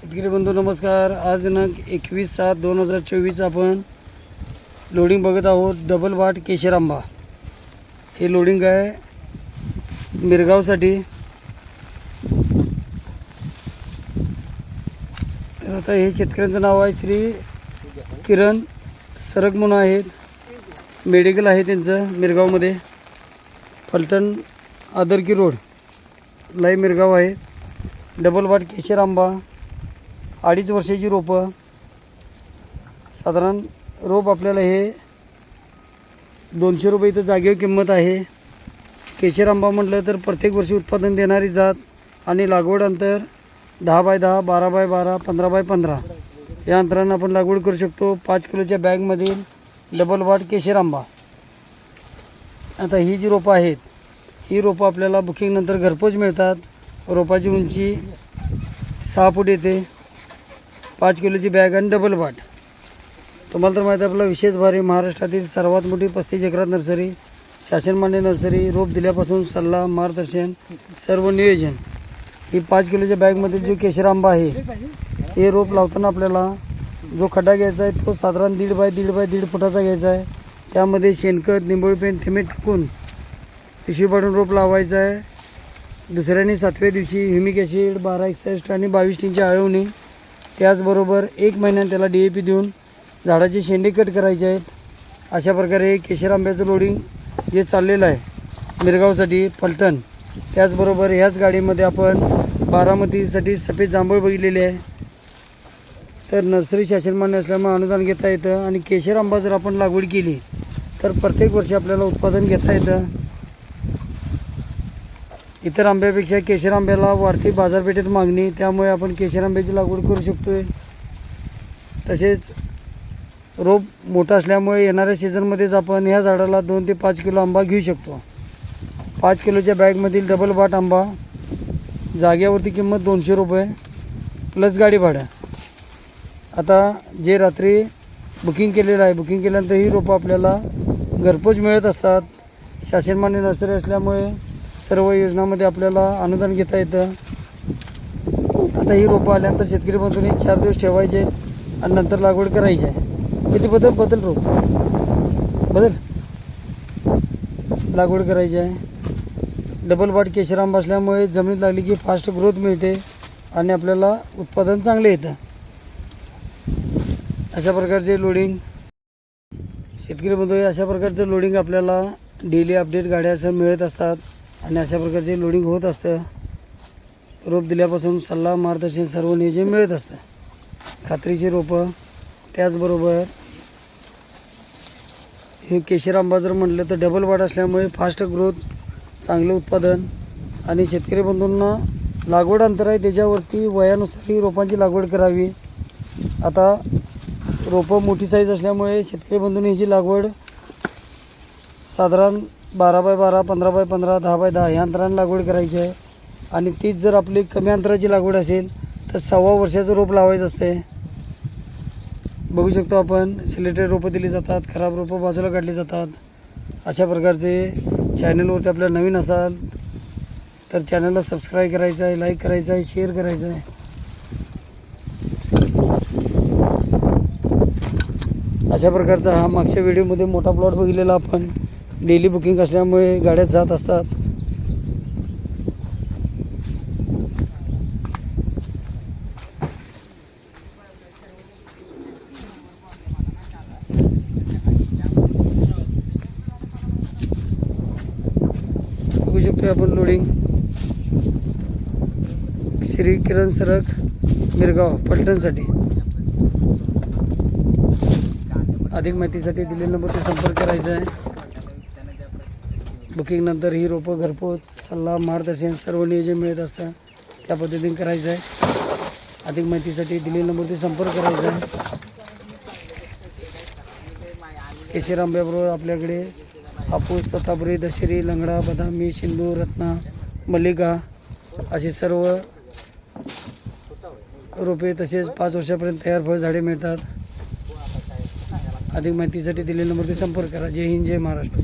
शेतकरी बंधू नमस्कार. आज दिनांक एकवीस सात दोन हजार चोवीस आपण लोडिंग बघत आहोत डबल वाट केशर आंबा. हे लोडिंग आहे मिरगावसाठी. तर आता हे शेतकऱ्यांचं नाव आहे श्री किरण सरग म्हणून आहेत. मेडिकल आहे त्यांचं मिरगावमध्ये. फलटण आदरकी रोड. लाई मिरगाव आहे. डबल वाट केशर आंबा. अडीच वर्षाची रोपं. साधारण रोप आपल्याला हे दोनशे रुपये इथं जागेवर किंमत आहे. केशर आंबा म्हटलं तर प्रत्येक वर्षी उत्पादन देणारी जात आणि लागवड अंतर दहा बाय दहा बारा बाय बारा पंधरा बाय पंधरा. या अंतरानं आपण लागवड करू शकतो. पाच किलोच्या बॅगमधील डबल वाट केशर आंबा आता ही जी रोपं आहेत ही रोपं आपल्याला बुकिंगनंतर घरपोच मिळतात. रोपाची उंची सहा फूट येते. पाच किलोची बॅग आणि डबल बाट तुम्हाला तर माहिती आहे आपला विशेष भारी महाराष्ट्रातील सर्वात मोठी पस्तीस एकरात नर्सरी शासनमान्य नर्सरी रोप दिल्यापासून सल्ला मार्गदर्शन सर्व नियोजन. ही पाच किलोच्या बॅगमधील जो केशर आंबा आहे हे रोप लावताना आपल्याला जो खड्डा घ्यायचा आहे तो साधारण दीड बाय दीड बाय दीड फुटाचा घ्यायचा आहे. त्यामध्ये शेणखत निंबोळी पेंट थेंबे टाकून पिशवी पाडून रोप लावायचं आहे. दुसऱ्याने सातव्या दिवशी ह्युमिक ॲसिड बारा एकसष्ट आणि बावीस टीनची आळवणी त्याचबरोबर एक महिन्यात त्याला डी ए पी देऊन झाडाचे शेंडे कट करायचे आहेत. अशा प्रकारे केशर आंब्याचं लोडिंग जे चाललेलं आहे मिरगावसाठी पलटण त्याचबरोबर ह्याच गाडीमध्ये आपण बारामतीसाठी सफेद जांभूळ बघितलेली आहे. तर नर्सरी शासनमान्य असल्यामुळे अनुदान घेता येतं आणि केशर आंबा जर आपण लागवड केली तर प्रत्येक वर्षी आपल्याला उत्पादन घेता येतं. इतर आंब्यापेक्षा केशर आंब्याला वाढती बाजारपेठेत मागणी त्यामुळे आपण केशर आंब्याची लागवड करू शकतो आहे तसेच रोप मोठा असल्यामुळे येणाऱ्या सीझनमध्येच आपण ह्या झाडाला दोन ते पाच किलो आंबा घेऊ शकतो. पाच किलोच्या बॅगमधील डबल बाट आंबा जाग्यावरती किंमत दोनशे रुपये प्लस गाडी भाडं. आता जे रात्री बुकिंग केलेलं आहे बुकिंग केल्यानंतर ही रोपं आपल्याला घरपोच मिळत असतात. शासनमान्य नर्सरी असल्यामुळे सर्व योजनामध्ये आपल्याला अनुदान घेता येतं. आता ही रोपं आल्यानंतर शेतकरी बंधूंनी चार दिवस ठेवायचे आहेत आणि नंतर लागवड करायची आहे. किती बदल बदल रोप? बदल? लागवड करायची आहे. डबल बाट केशराम बसल्यामुळे असल्यामुळे जमिनीत लागली की फास्ट ग्रोथ मिळते आणि आपल्याला उत्पादन चांगलं येतं. अशा प्रकारचे लोडिंग शेतकरी बंधू अशा प्रकारचं लोडिंग आपल्याला डेली अपडेट गाड्यासह मिळत असतात. आणि अशा प्रकारचे लोडिंग होत असतं. रोप दिल्यापासून सल्ला मार्गदर्शन सर्व नियोजन मिळत असतं. खात्रीची रोपं त्याचबरोबर हे केशर आंबा जर म्हटलं तर डबल वाढ असल्यामुळे फास्ट ग्रोथ चांगलं उत्पादन आणि शेतकरी बंधूंना लागवड अंतर आहे त्याच्यावरती वयानुसार ही रोपांची लागवड करावी. आता रोपं मोठी साईज असल्यामुळे शेतकरी बंधूंनी ह्याची लागवड साधारण बारा बाय बारा पंधरा बाय पंधरा दहा बाय दहा ह्या अंतराने लागवड करायची आहे. आणि तीच जर आपली कमी अंतराची लागवड असेल तर सव्वा वर्षाचं रोप लावायचं असते. बघू शकतो आपण सिलेटेड रोपं दिली जातात खराब रोपं बाजूला काढली जातात. अशा प्रकारचे चॅनलवरती आपल्या नवीन असाल तर चॅनलला सबस्क्राईब करायचं आहे लाईक करायचं आहे शेअर करायचं आहे. अशा प्रकारचा हा मागच्या व्हिडिओमध्ये मोठा प्लॉट बघितलेला आपण. डेली बुकिंग असल्यामुळे गाड्यात जात असतात. बघू शकतो आपण लोडिंग श्री किरण सरक मिरगाव पलटणसाठी. अधिक माहितीसाठी दिलेल्या नंबरवर संपर्क करायचा आहे. बुकिंगनंतर ही रोपं घरपोच सल्ला मार्गदर्शन सर्व नियोजन मिळत असतं. त्या पद्धतीने करायचं आहे. अधिक माहितीसाठी दिलेल्या नंबरवरती संपर्क करायचा आहे. केशर आंब्याबरोबर आपल्याकडे हापूस प्रतापरी दशेरी लंगडा बदामी सिंधू रत्ना मल्लिका अशी सर्व रोपे तसेच पाच वर्षापर्यंत तयार फळ झाडे मिळतात. अधिक माहितीसाठी दिलेल्या नंबरवरती संपर्क करा. जय हिंद जय महाराष्ट्र.